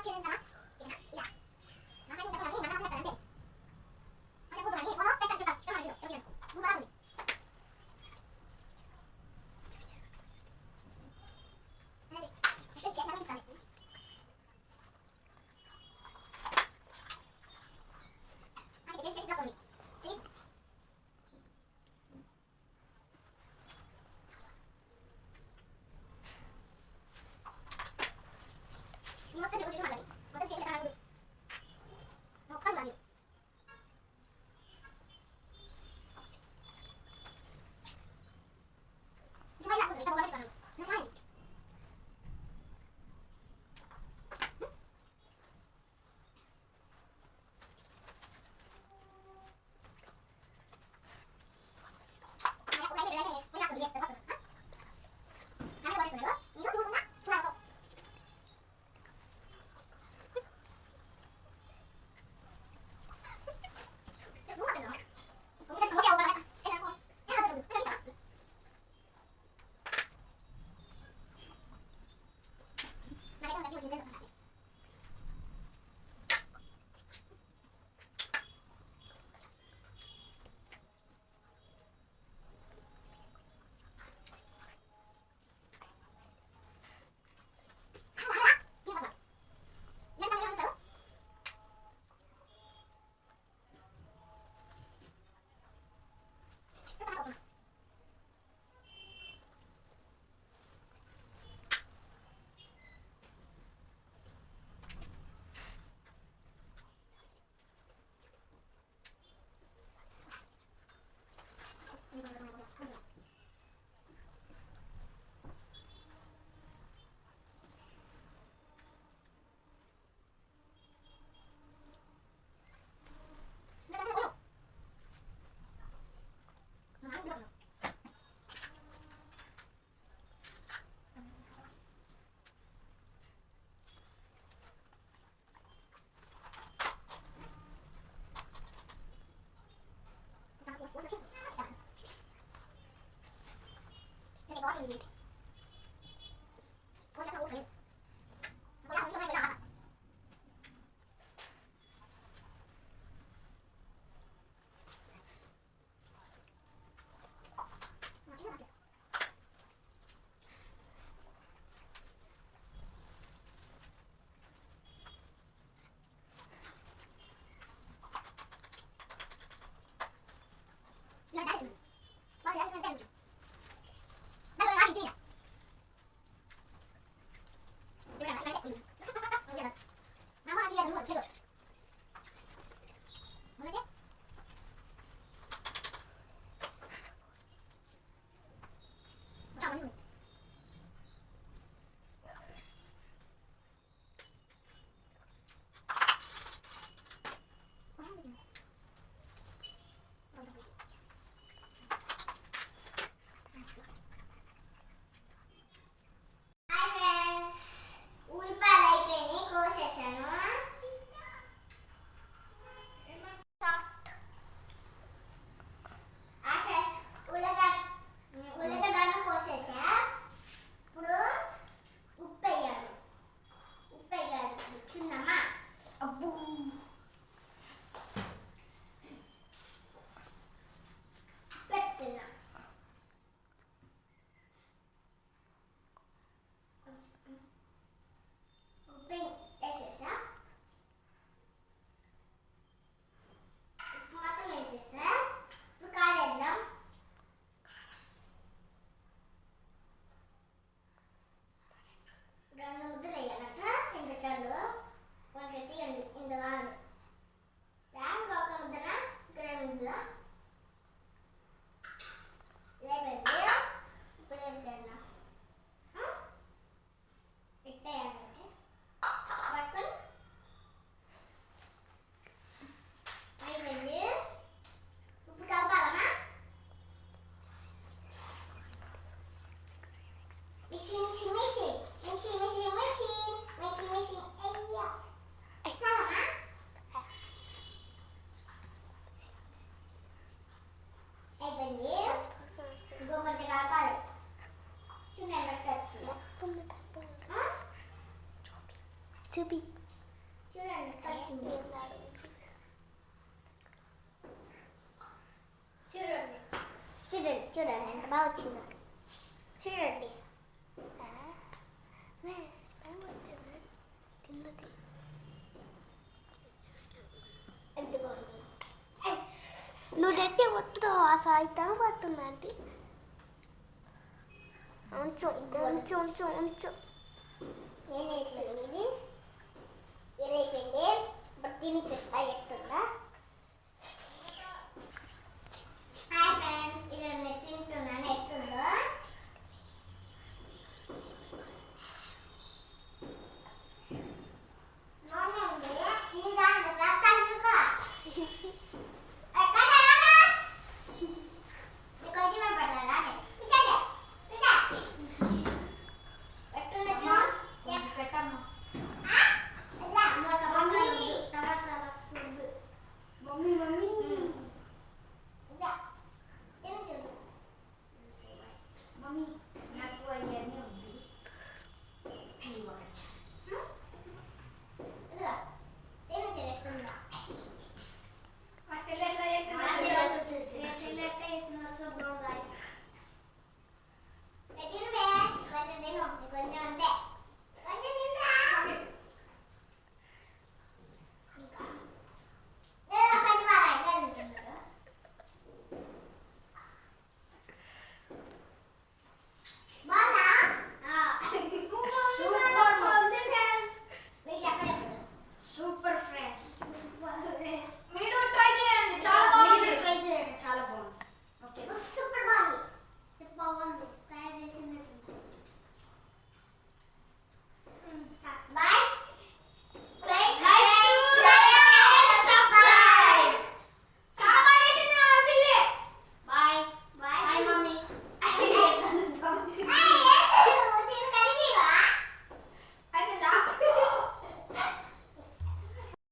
cost ಏನಂತಾ బాగా వచ్చిందో చూడండి తిన్నది ఎంత నువ్వు గట్టి పట్టుతావు ఆ సాయితం పడుతుంది ఆంటీ ఉంచు ఉంచు ఉంచు ఉంచు నేను వేసింది ఇది ఏదైపోయింది ఇప్పుడు తిని చెప్తా ఎట్టుందా Hi friends, I am Nithin Tuna